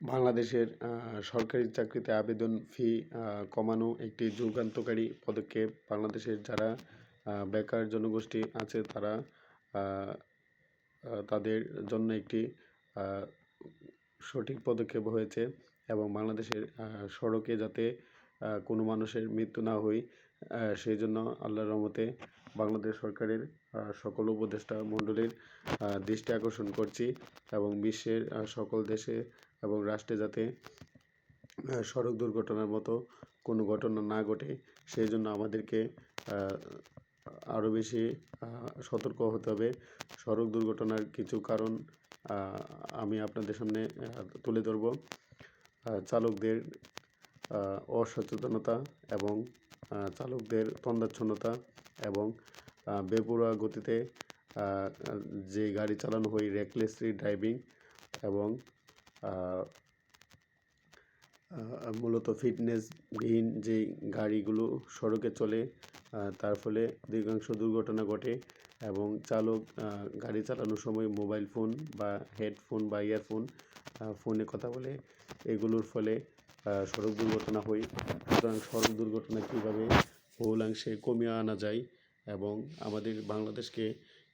বাংলাদেশের সরকারি চাকরিতে আবেদন ফি কমানো একটি যুগান্তকারী পদক্ষেপ। বাংলাদেশের যারা বেকার জনগোষ্ঠী আছে তারা তাদের জন্য একটি সঠিক পদক্ষেপ হয়েছে এবং বাংলাদেশের সড়কে যাতে কোনো মানুষের মৃত্যু না হয় সেই জন্য আল্লাহর রহমতে বাংলাদেশ সরকারের সকল উপদেষ্টা মণ্ডলীর দৃষ্টি আকর্ষণ করছি এবং বিশ্বের সকল দেশে এবং রাষ্ট্রে যাতে সড়ক দুর্ঘটনার মতো কোনো ঘটনা না ঘটে সেই জন্য আমাদেরকে আরও বেশি সতর্ক হতে হবে। সড়ক দুর্ঘটনার কিছু কারণ আমি আপনাদের সামনে তুলে ধরব। চালকদের অসচেতনতা এবং চালকদের তন্দাচ্ছন্নতা এবং বেপরোয়া গতিতে যে গাড়ি চালানো হয় রেকলেসলি ড্রাইভিং এবং মূলত ফিটনেসবিহীন যেই গাড়িগুলো সড়কে চলে তার ফলে অধিকাংশ দুর্ঘটনা ঘটে এবং চালক গাড়ি চালানোর সময় মোবাইল ফোন বা হেডফোন বা ইয়ারফোন ফোনে কথা বলে। এগুলোর ফলে সড়ক দুর্ঘটনা হয়। সুতরাং সড়ক দুর্ঘটনা কীভাবে বহুলাংশে কমিয়ে আনা যায় এবং আমাদের বাংলাদেশকে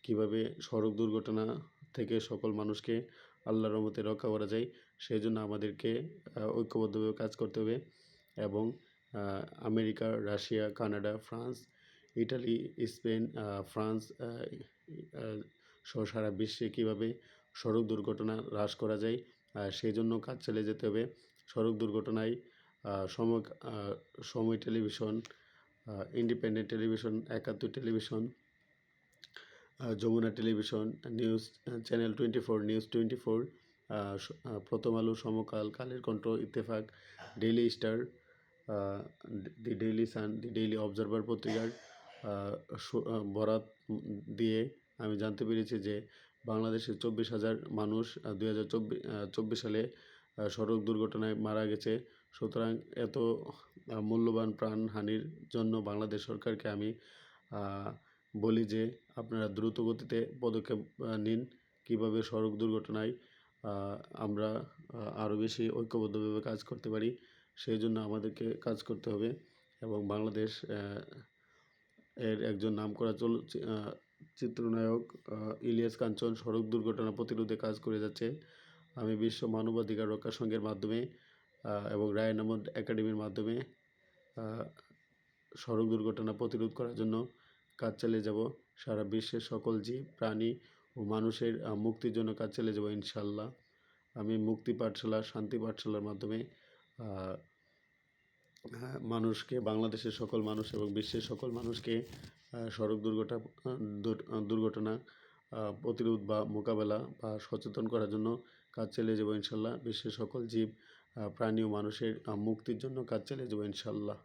কীভাবে সড়ক দুর্ঘটনা থেকে সকল মানুষকে আল্লাহর রহমতে রক্ষা করা যায়। সেই জন্য আমাদেরকে ঐক্যবদ্ধভাবে কাজ করতে হবে এবং America, Russia, Canada, France, Italy, Spain France সহ সারা বিশ্বে কীভাবে সড়ক দুর্ঘটনা হ্রাস করা যায় সেই জন্য কাজ চালিয়ে যেতে হবে। সড়ক দুর্ঘটনায় সময় সময় television independent television, Ekattor television Jamuna television, news channel twenty four, news twenty four Prothom Alo, Samakal, Kaler Kantho, Ittefaq, daily star the daily sun, the daily observer পত্রিকার বরাত দিয়ে আমি জানতে পেরেছি যে বাংলাদেশের চব্বিশ হাজার মানুষ দুই হাজার চব্বিশ সালে সড়ক দুর্ঘটনায় মারা গেছে। সুতরাং এত মূল্যবান প্রাণহানির জন্য বাংলাদেশ সরকারকে আমি বলি যে আপনারা দ্রুত গতিতে পদক্ষেপ নিন। কীভাবে সড়ক দুর্ঘটনায় আমরা আরও বেশি ঐক্যবদ্ধভাবে কাজ করতে পারি, সেই জন্য আমাদেরকে কাজ করতে হবে এবং বাংলাদেশ এর একজন নামকরা চল চিত্রনায়ক ইলিয়াস কাঞ্চন সড়ক দুর্ঘটনা প্রতিরোধে কাজ করে যাচ্ছে আমি বিশ্ব মানবাধিকার রক্ষা সংঘের মাধ্যমে এবং রায়ন আহমদ একাডেমির মাধ্যমে সড়ক দুর্ঘটনা প্রতিরোধ করার জন্য কাজ চালিয়ে যাব। সারা বিশ্বের সকল জীব, প্রাণী ও মানুষের মুক্তির জন্য কাজ চালিয়ে যাব ইনশাল্লাহ আমি মুক্তি পাঠশালা, শান্তি পাঠশালার মাধ্যমে মানুষকে, বাংলাদেশের সকল মানুষ এবং বিশ্বের সকল মানুষকে সড়ক দুর্ঘটনা দুর্ঘটনা প্রতিরোধ বা মোকাবেলা বা সচেতন করার জন্য কাজ চালিয়ে যাব ইনশাল্লাহ বিশ্বের সকল জীব প্রাণী ও মানুষের মুক্তির জন্য কাজ চালিয়ে যাব ইনশাল্লাহ